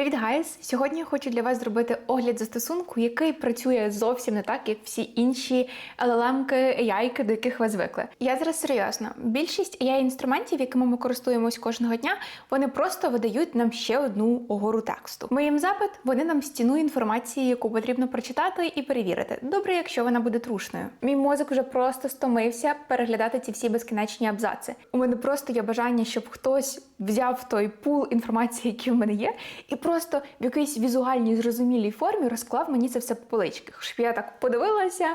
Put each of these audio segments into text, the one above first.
Привіт, гайс! Сьогодні я хочу для вас зробити огляд застосунку, який працює зовсім не так, як всі інші LLM-ки, AI-ки, до яких ви звикли. Я зараз серйозно. Більшість AI-інструментів, якими ми користуємось кожного дня, вони просто видають нам ще одну огору тексту. Ми їм запит, вони нам стіну інформації, яку потрібно прочитати і перевірити. Добре, якщо вона буде трушною. Мій мозок вже просто стомився переглядати ці всі безкінечні абзаци. У мене просто є бажання, щоб хтось взяв той пул інформації, який в мене є, і просто в якійсь візуальній зрозумілій формі розклав мені це все по поличках. Щоб я так подивилася,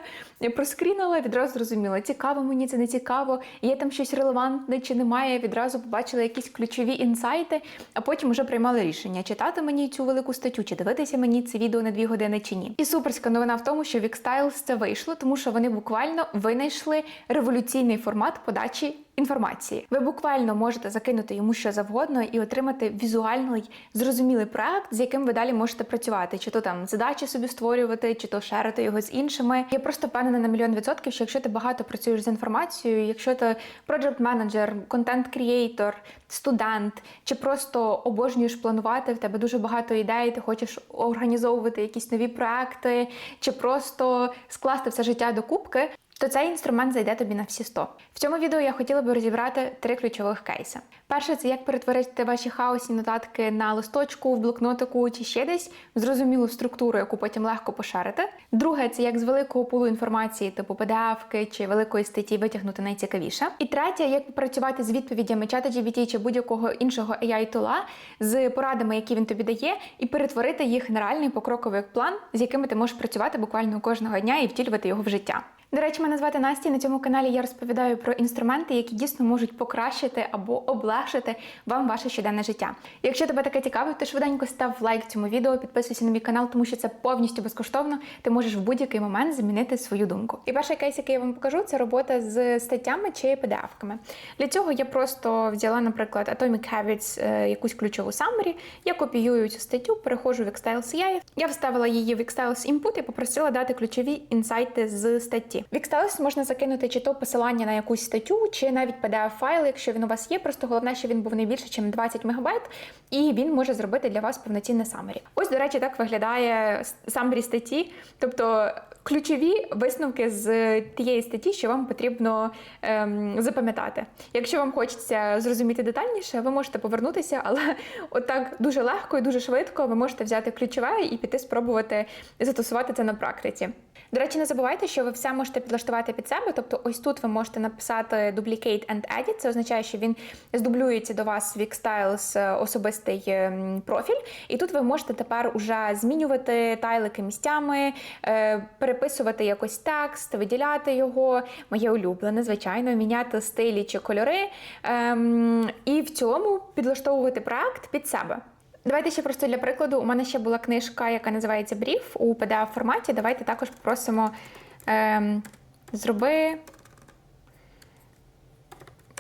проскрінила, відразу зрозуміла, цікаво мені це не цікаво, є там щось релевантне чи немає. Відразу побачила якісь ключові інсайти, а потім вже приймала рішення, читати мені цю велику статтю, чи дивитися мені це відео на дві години чи ні. І суперська новина в тому, що Wixtiles це вийшло, тому що вони буквально винайшли революційний формат подачі інформації. Ви буквально можете закинути йому що завгодно і отримати візуальний зрозумілий проект, з яким ви далі можете працювати, чи то там задачі собі створювати, чи то шерити його з іншими. Я просто впевнена на мільйон відсотків, що якщо ти багато працюєш з інформацією, якщо ти project менеджер контент крієйтор студент, чи просто обожнюєш планувати, в тебе дуже багато ідей, ти хочеш організовувати якісь нові проекти, чи просто скласти все життя до кубки, то цей інструмент зайде тобі на всі 100. В цьому відео я хотіла би розібрати три ключових кейси. Перше, це як перетворити ваші хаосні нотатки на листочку, в блокнотику чи ще десь в зрозумілу структуру, яку потім легко пошарити. Друге, це як з великого пулу інформації, типу PDF чи великої статті витягнути найцікавіше. І третє, як попрацювати з відповідями чата GPT чи будь-якого іншого AI-тула з порадами, які він тобі дає, і перетворити їх на реальний покроковий план, з якими ти можеш працювати буквально кожного дня і втілювати його в життя. До речі, мене звати Настя. і На цьому каналі я розповідаю про інструменти, які дійсно можуть покращити або облегшити вам ваше щоденне життя. Якщо тебе таке цікавить, то швиденько став лайк цьому відео, підписуйся на мій канал, тому що це повністю безкоштовно. Ти можеш в будь-який момент змінити свою думку. І перший кейс, який я вам покажу, це робота з статтями чи PDF-ками. Для цього я просто взяла, наприклад, Atomic Habits, е, якусь ключову summary, я копіюю цю статтю, перехожу в Xtiles AI, я вставила її в Xtiles Input і попросила дати ключові інсайти з статті. В Xtiles можна закинути чи то посилання на якусь статтю, чи навіть PDF-файл, якщо він у вас є. Просто головне, що він був не більше, ніж 20 МБ, і він може зробити для вас повноцінне самері. Ось, до речі, так виглядає summary статті, тобто ключові висновки з тієї статті, що вам потрібно ем, запам'ятати. Якщо вам хочеться зрозуміти детальніше, ви можете повернутися, але отак дуже легко і дуже швидко ви можете взяти ключове і піти спробувати застосувати це на практиці. До речі, не забувайте, що ви все можете підлаштувати під себе. Тобто, ось тут ви можете написати Duplicate and Edit. Це означає, що він здублюється до вас в Xtiles особистий ем, профіль. І тут ви можете тепер уже змінювати тайлики місцями, е, переписувати якось текст, виділяти його. Моє улюблене, звичайно, міняти стилі чи кольори. Ем, і в цьому підлаштовувати проект під себе. Давайте ще просто для прикладу. У мене ще була книжка, яка називається Бріф у pdf форматі. Давайте також попросимо ем, зроби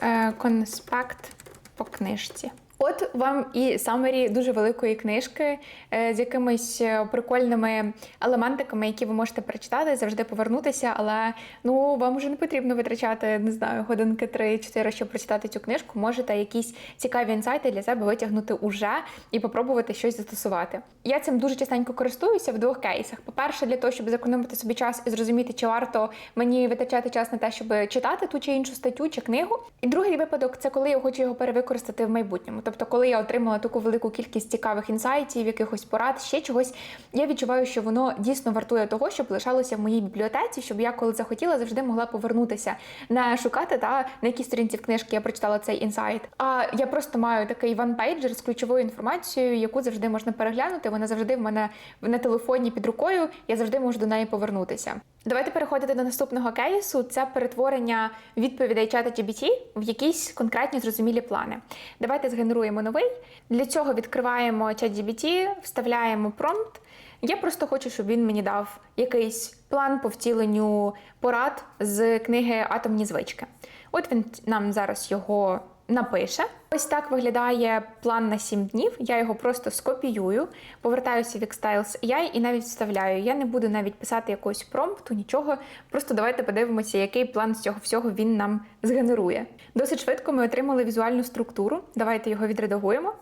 е, конспект по книжці. От вам і самері дуже великої книжки е, з якимись е, прикольними елементиками, які ви можете прочитати, завжди повернутися, але ну вам вже не потрібно витрачати, не знаю, годинки 3-4, щоб прочитати цю книжку. Можете якісь цікаві інсайти для себе витягнути уже і попробувати щось застосувати. Я цим дуже частенько користуюся в двох кейсах. По-перше, для того, щоб зекономити собі час і зрозуміти, чи варто мені витрачати час на те, щоб читати ту чи іншу статтю чи книгу. І другий випадок це коли я хочу його перевикористати в майбутньому. Тобто, коли я отримала таку велику кількість цікавих інсайтів, якихось порад, ще чогось, я відчуваю, що воно дійсно вартує того, щоб лишалося в моїй бібліотеці, щоб я, коли захотіла, завжди могла повернутися, не шукати та на якій сторінці книжки я прочитала цей інсайт. А я просто маю такий ванпейджер з ключовою інформацією, яку завжди можна переглянути. Вона завжди в мене на телефоні під рукою. Я завжди можу до неї повернутися. Давайте переходити до наступного кейсу. Це перетворення відповідей чата GBT в якісь конкретні зрозумілі плани. Давайте згенеруємо новий. Для цього відкриваємо чат GBT, вставляємо промпт. Я просто хочу, щоб він мені дав якийсь план по втіленню порад з книги Атомні звички. От він нам зараз його напише. Ось так виглядає план на 7 днів. Я його просто скопіюю, повертаюся в Xtiles AI і навіть вставляю. Я не буду навіть писати якогось промпту, нічого. Просто давайте подивимося, який план з цього всього він нам згенерує. Досить швидко ми отримали візуальну структуру. Давайте його відредагуємо.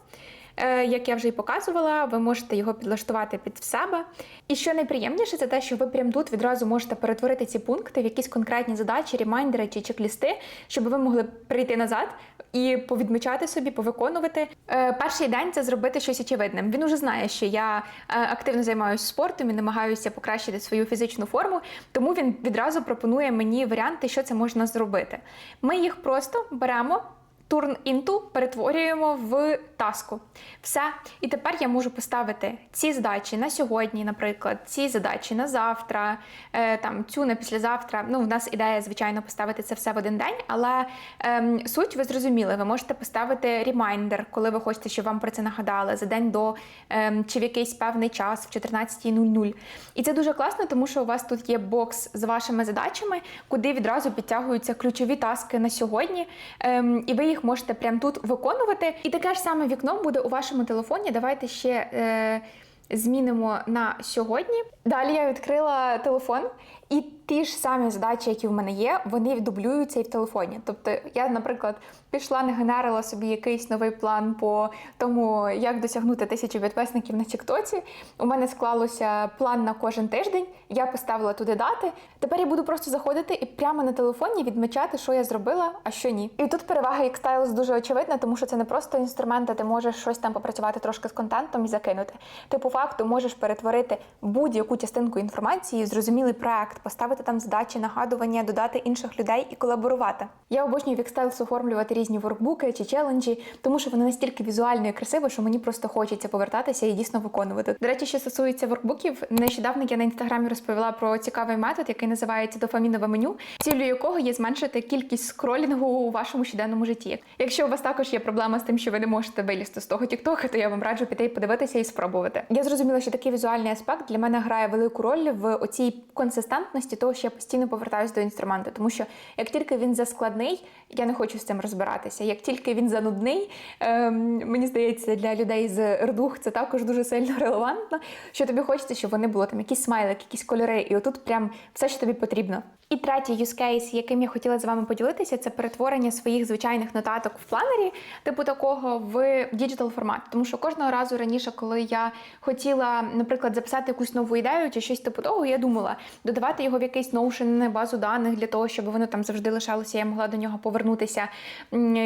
Е, Як я вже і показувала, ви можете його підлаштувати під себе. І що найприємніше, це те, що ви прямо тут відразу можете перетворити ці пункти в якісь конкретні задачі, ремайндери чи чек-лісти, щоб ви могли прийти назад і повідмічати собі, повиконувати. Е, Перший день це зробити щось очевидним. Він уже знає, що я е, активно займаюся спортом і намагаюся покращити свою фізичну форму, тому він відразу пропонує мені варіанти, що це можна зробити. Ми їх просто беремо. Turn into перетворюємо в таску. Все. І тепер я можу поставити ці задачі на сьогодні, наприклад, ці задачі на завтра, е, там цю на післязавтра. Ну, в нас ідея, звичайно, поставити це все в один день, але ем, суть ви зрозуміли. Ви можете поставити ремайндер, коли ви хочете, щоб вам про це нагадали, за день до ем, чи в якийсь певний час, в 14.00. І це дуже класно, тому що у вас тут є бокс з вашими задачами, куди відразу підтягуються ключові таски на сьогодні, ем, і ви їх можете прямо тут виконувати. І таке ж саме вікно буде у вашому телефоні. Давайте ще. Е, Змінимо на сьогодні. Далі я відкрила телефон, і ті ж самі задачі, які в мене є, вони дублюються і в телефоні. Тобто, я, наприклад, пішла, нагенерила собі якийсь новий план по тому, як досягнути тисячі підписників на Тіктоці. У мене склалося план на кожен тиждень. Я поставила туди дати. Тепер я буду просто заходити і прямо на телефоні відмічати, що я зробила, а що ні. І тут перевага Xstyles дуже очевидна, тому що це не просто інструмент, а ти можеш щось там попрацювати трошки з контентом і закинути. Ти по факту можеш перетворити будь-яку частинку інформації зрозумілий проект, поставити там задачі, нагадування, додати інших людей і колаборувати. Я обожнюю в Xstyles оформлювати різні воркбуки чи челенджі, тому що вони настільки візуально і красиво, що мені просто хочеться повертатися і дійсно виконувати. До речі, що стосується воркбуків, нещодавно я на інстаграмі розповіла про цікавий метод, який називається дофамінове меню, ціллю якого є зменшити кількість скролінгу у вашому щоденному житті. Якщо у вас також є проблема з тим, що ви не можете вилізти з того тіктока, то я вам раджу піти і подивитися і спробувати. Я зрозуміла, що такий візуальний аспект для мене грає велику роль в оцій консистентності того, що я постійно повертаюся до інструменту, тому що як тільки він заскладний, я не хочу з цим розбиратися. Як тільки він занудний, ем, мені здається, для людей з РДУХ це також дуже сильно релевантно. Що тобі хочеться, щоб вони були там якісь смайлики, якісь кольори, і отут прям все, що тобі потрібно. І третій use яким я хотіла з вами поділитися, це перетворення своїх звичайних нотаток в планері, типу такого в діджитал формат. Тому що кожного разу раніше, коли я хотіла, наприклад, записати якусь нову ідею чи щось типу того, я думала додавати його в якийсь Notion, базу даних для того, щоб воно там завжди лишалося, я могла до нього повернутися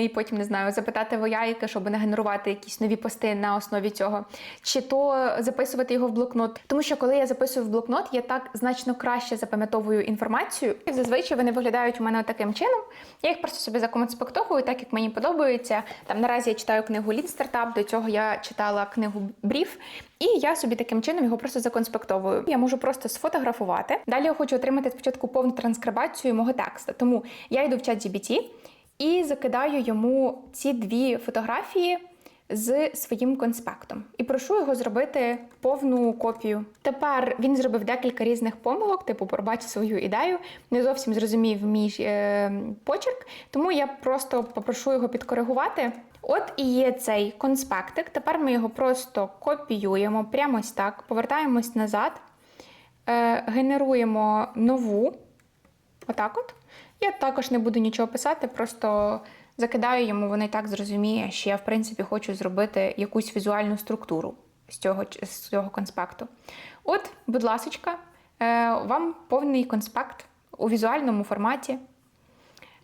і потім не знаю, запитати вояйки, щоб не генерувати якісь нові пости на основі цього, чи то записувати його в блокнот. Тому що коли я записую в блокнот, я так значно краще запам'ятовую інформацію. Зазвичай вони виглядають у мене таким чином. Я їх просто собі законспектовую, так як мені подобається. Там наразі я читаю книгу Lean Startup, до цього я читала книгу Бріф. І я собі таким чином його просто законспектовую. Я можу просто сфотографувати. Далі хочу отримати спочатку повну транскрибацію мого тексту. Тому я йду в чат GBT і закидаю йому ці дві фотографії з своїм конспектом і прошу його зробити повну копію. Тепер він зробив декілька різних помилок, типу пробачив свою ідею, не зовсім зрозумів мій е, почерк, тому я просто попрошу його підкоригувати. От і є цей конспектик. Тепер ми його просто копіюємо прямо ось так, повертаємось назад, генеруємо нову. Отак от. Я також не буду нічого писати, просто закидаю йому, воно і так зрозуміє, що я, в принципі, хочу зробити якусь візуальну структуру з цього, з цього конспекту. От, будь ласочка, е, вам повний конспект у візуальному форматі.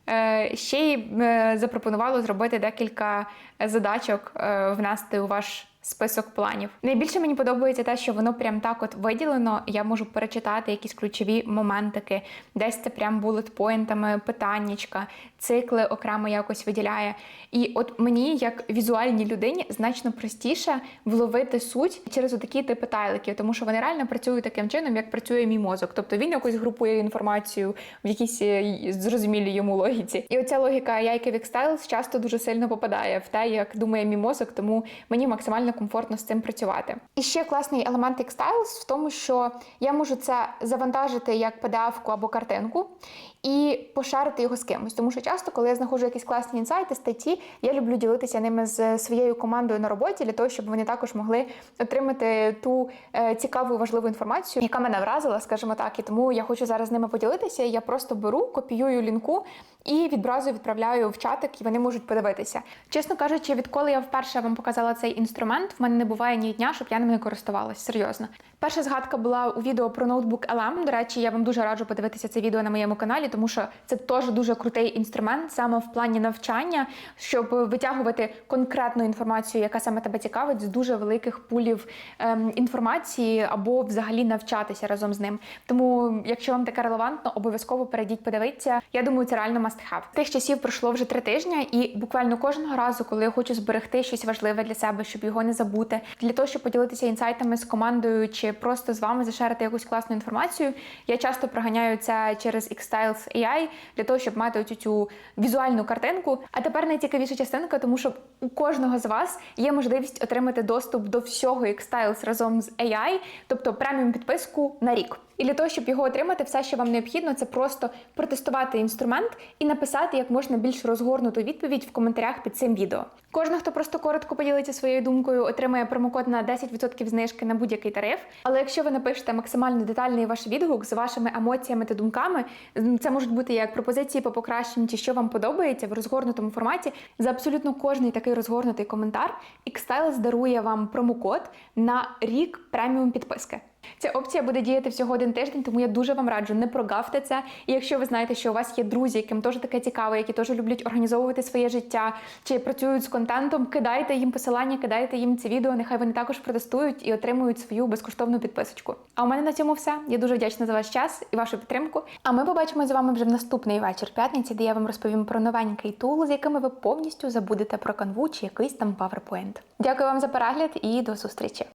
Е, Ще й е, запропонувало зробити декілька задачок, е, внести у ваш список планів. Найбільше мені подобається те, що воно прям так от виділено. Я можу перечитати якісь ключові моментики, десь це прям булет-поінтами, питаннячка, цикли окремо якось виділяє. І от мені, як візуальній людині, значно простіше вловити суть через такі типи тайликів, тому що вони реально працюють таким чином, як працює мій мозок. Тобто він якось групує інформацію в якійсь е, зрозумілій йому логіці. І оця логіка яйки Styles часто дуже сильно попадає в те, як думає мій мозок, тому мені максимально комфортно з цим працювати. І ще класний елемент Xstyles в тому, що я можу це завантажити як PDF-ку або картинку. І пошарити його з кимось. Тому що часто, коли я знаходжу якісь класні інсайти, статті, я люблю ділитися ними з своєю командою на роботі для того, щоб вони також могли отримати ту е, цікаву важливу інформацію, яка мене вразила, скажімо так. І тому я хочу зараз ними поділитися. Я просто беру, копіюю лінку і відразу відправляю в чатик, і вони можуть подивитися. Чесно кажучи, відколи я вперше вам показала цей інструмент, в мене не буває ні дня, щоб я ним не користувалась. Серйозно. Перша згадка була у відео про ноутбук LM. До речі, я вам дуже раджу подивитися це відео на моєму каналі, тому що це теж дуже крутий інструмент саме в плані навчання, щоб витягувати конкретну інформацію, яка саме тебе цікавить, з дуже великих пулів ем, інформації або взагалі навчатися разом з ним. Тому, якщо вам таке релевантно, обов'язково перейдіть, подивитися. Я думаю, це реально must have. Тих часів пройшло вже три тижні, і буквально кожного разу, коли я хочу зберегти щось важливе для себе, щоб його не забути, для того, щоб поділитися інсайтами з командою чи просто з вами зашерити якусь класну інформацію, я часто проганяю це через Xstyles AI для того, щоб мати оцю цю візуальну картинку. А тепер найцікавіша частинка, тому що у кожного з вас є можливість отримати доступ до всього Xstyles разом з AI, тобто преміум підписку на рік. І для того, щоб його отримати, все, що вам необхідно, це просто протестувати інструмент і написати як можна більш розгорнуту відповідь в коментарях під цим відео. Кожен, хто просто коротко поділиться своєю думкою, отримає промокод на 10% знижки на будь-який тариф. Але якщо ви напишете максимально детальний ваш відгук з вашими емоціями та думками, це можуть бути як пропозиції по покращенню, чи що вам подобається в розгорнутому форматі. За абсолютно кожний такий розгорнутий коментар, Xstyles дарує вам промокод на рік преміум підписки. Ця опція буде діяти всього один тиждень, тому я дуже вам раджу не прогавте це. І якщо ви знаєте, що у вас є друзі, яким теж таке цікаво, які теж люблять організовувати своє життя чи працюють з контентом, кидайте їм посилання, кидайте їм ці відео. Нехай вони також протестують і отримують свою безкоштовну підписочку. А у мене на цьому все. Я дуже вдячна за ваш час і вашу підтримку. А ми побачимо з вами вже в наступний вечір п'ятниці, де я вам розповім про новенький тул, з якими ви повністю забудете про канву чи якийсь там PowerPoint. Дякую вам за перегляд і до зустрічі.